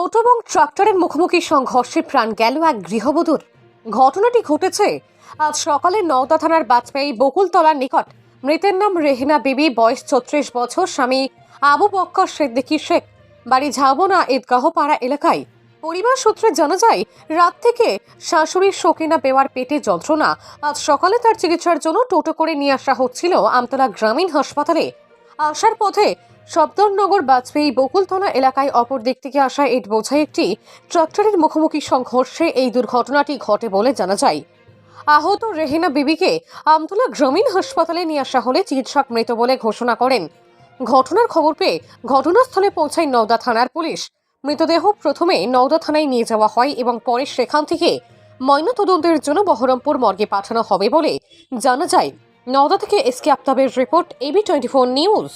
টোটো এবং ট্রাক্টরের মুখোমুখি সংঘর্ষে প্রাণ গেল এক গৃহবধূর। ঘটনাটি ঘটেছে আজ সকালে নওদা থানার বাজপেয়ী বকুলতলার নিকট। মৃতের নাম রেহেনা বিবি, বয়স ছত্রিশ বছর, স্বামী আবু বক্কর সিদ্দিকী শেখ। বাড়ি ঝাবনা ঈদগাহ পাড়া এলাকায়। পরিবার সূত্রে জানা যায়, রাত থেকে শাশুড়ির শোকেনা বেওয়ার পেটে যন্ত্রণা। আজ সকালে তার চিকিৎসার জন্য টোটো করে নিয়ে আসা হচ্ছিল আমতলা গ্রামীণ হাসপাতালে। আসার পথে সপ্তরনগর বাজপেয়ী বকুলতলা এলাকায় অপর দিক থেকে আসা ইট বোঝাই একটি ট্রাক্টরের মুখোমুখি সংঘর্ষে এই দুর্ঘটনাটি ঘটে বলে জানা যায়। আহত রেহেনা বিবিকে আমতলা গ্রামীণ হাসপাতালে নিয়ে আসা হলে চিকিৎসক মৃত বলে ঘোষণা করেন। ঘটনার খবর পেয়ে ঘটনাস্থলে পৌঁছায় নওদা থানার পুলিশ। মৃতদেহ প্রথমে নওদা থানায় নিয়ে যাওয়া হয় এবং পরে সেখান থেকে ময়নাতদন্তের জন্য বহরমপুর মর্গে পাঠানো হবে বলে জানা যায়। নওদা থেকে S K আফতাবের report A B twenty four news.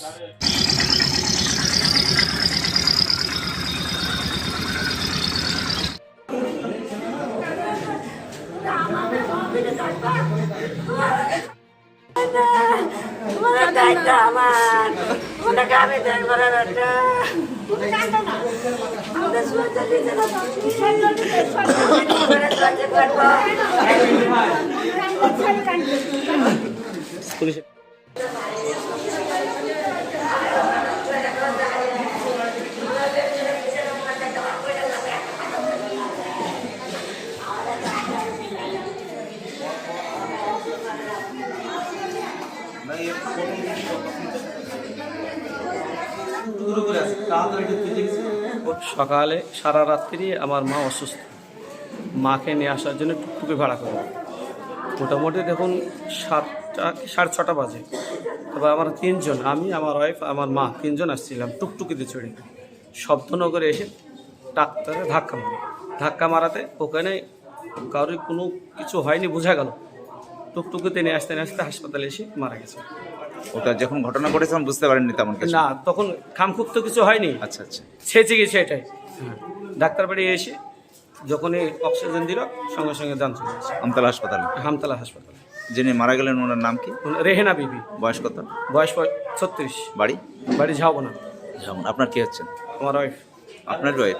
আমার ওটাকে আমি দেখব না বেটা আমাদের সুরক্ষা সকালে সারা রাত্রি আমার মা অসুস্থ। মাকে নিয়ে আসার জন্য টুকটুকি ভাড়া করব মোটামুটি দেখুন সাতটা সাড়ে ছটা বাজে। তারপর আমার তিনজন, আমি, আমার ওয়াইফ আমার মা তিনজন আসছিলাম টুকটুকিতে চড়ে শব্দনগরে এসে ডাক্তারে ধাক্কা মারে ধাক্কা মারাতে ওখানে কারোর কোনো কিছু হয়নি, বোঝা গেল। টুকটুকিতে নিয়ে আসতে আসতে হাসপাতালে এসে মারা গেছে। ওটা যখন ঘটনা ঘটেছে আমি বুঝতে পারেননি তেমন কিছু? না তখন খামখুব তো কিছু হয়নি। আচ্ছা আচ্ছা। ছেঁচে গেছে এটাই। ডাক্তার বাড়ি এসে যখনই অক্সিজেন দিল সঙ্গে সঙ্গে দান চলে গেছে। আমতলা হাসপাতালে? হামতলা হাসপাতালে। যিনি মারা গেলেন ওনার নাম কি? রেহেনা বিবি। বয়স কত? বয়স ছত্রিশ। বাড়ি? বাড়ি যাব না যেমন আপনার কি হচ্ছেন আমার ওয়াইফ আপনার ওয়াইফ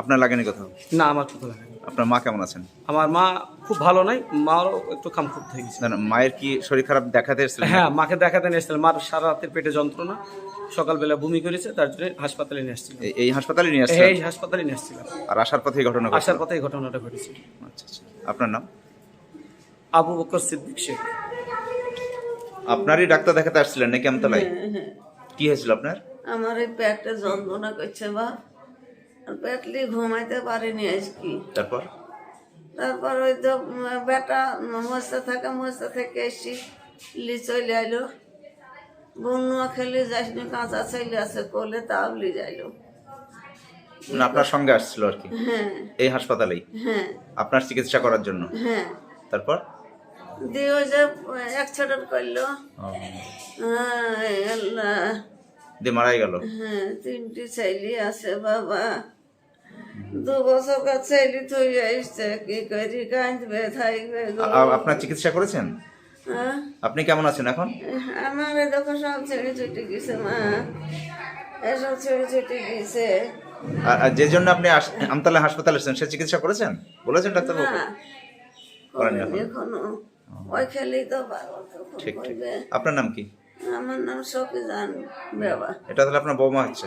আপনার লাগেনি কোথাও? না আমার কথা লাগে আপনার মা কেমন আছেন? আমার মা খুব ভালো নাই মারও একটু খামখুব হয়ে গেছে। না, মায়ের কি শরীর খারাপ দেখাতে এসেছিলেন হ্যাঁ মাকে দেখাতে নিয়ে এসেছিলাম। মার সারা রাতের পেটে যন্ত্রণা সকালবেলা বমি করেছে তার জন্য হাসপাতালে নিয়ে আসছিলাম। এই- হাসপাতালে নিয়ে আসছেন এই হাসপাতালে নিয়ে আসছিলাম। আর আসার পথে ঘটনা আসার পথে ঘটনাটা ঘটেছে। আচ্ছা আচ্ছা। আপনার নাম? আবু বকর সিদ্দিক শেখ। আপনারই ডাক্তার দেখাতে আসছিলেন নাকি আমতলায়? কি হয়েছিল আপনার? আমার এই পেটে যন্ত্রণা করছে বা পেটলি ঘুমাইতে পারিনি আজকে। তারপর? তারপর ওই তো বেটা মস্তে থাকে মস্তে থেকে এসি লি চলে আইলো। বন্যা খেলে যাসনি কাঁচা ছেলে আছে কোলে তাও লি যাইলো। মানে আপনার সঙ্গে আসছিল আর কি? হ্যাঁ। এই হাসপাতালেই? হ্যাঁ। আপনার চিকিৎসা করার জন্য? হ্যাঁ। তারপর? দিয়ে ওই যে অ্যাক্সিডেন্ট করল। হ্যাঁ দিয়ে মারাই গেল? হ্যাঁ তিনটি ছেলে আছে বাবা। দু বছর কার ছেলে তুই আসছে কি করি কাঁদবে থাকবে আপনার চিকিৎসা করেছেন? হ্যাঁ? আপনি কেমন আছেন এখন? আমার দেখো সব ছেড়ে ছুটে গেছে মা। এসব ছেড়ে ছুটে গেছে। আর যে জন্য আপনি আমতলা হাসপাতালে এসেছেন সে চিকিৎসা করেছেন? বলেছেন ডাক্তারবাবু করেনি এখনও? ওই খেলেই তো ঠিক ঠিক। আপনার নাম কি? আমার নাম সকিজান বাবা এটা তাহলে আপনার বৌমা হচ্ছে?